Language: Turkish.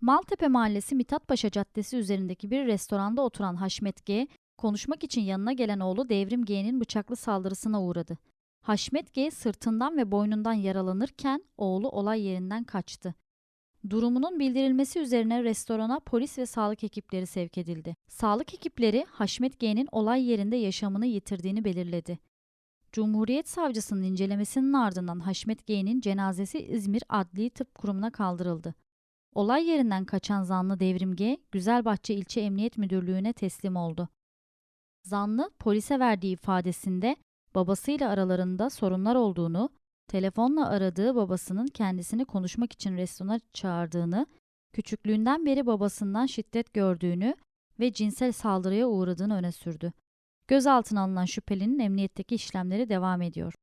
Maltepe Mahallesi Mithatpaşa Caddesi üzerindeki bir restoranda oturan Haşmet G, konuşmak için yanına gelen oğlu Devrim G'nin bıçaklı saldırısına uğradı. Haşmet G sırtından ve boynundan yaralanırken oğlu olay yerinden kaçtı. Durumunun bildirilmesi üzerine restorana polis ve sağlık ekipleri sevk edildi. Sağlık ekipleri Haşmet G'nin olay yerinde yaşamını yitirdiğini belirledi. Cumhuriyet Savcısının incelemesinin ardından Haşmet G'nin cenazesi İzmir Adli Tıp Kurumu'na kaldırıldı. Olay yerinden kaçan zanlı Devrim G, Güzelbahçe İlçe Emniyet Müdürlüğü'ne teslim oldu. Zanlı polise verdiği ifadesinde babasıyla aralarında sorunlar olduğunu, telefonla aradığı babasının kendisini konuşmak için restorana çağırdığını, küçüklüğünden beri babasından şiddet gördüğünü ve cinsel saldırıya uğradığını öne sürdü. Gözaltına alınan şüphelinin emniyetteki işlemleri devam ediyor.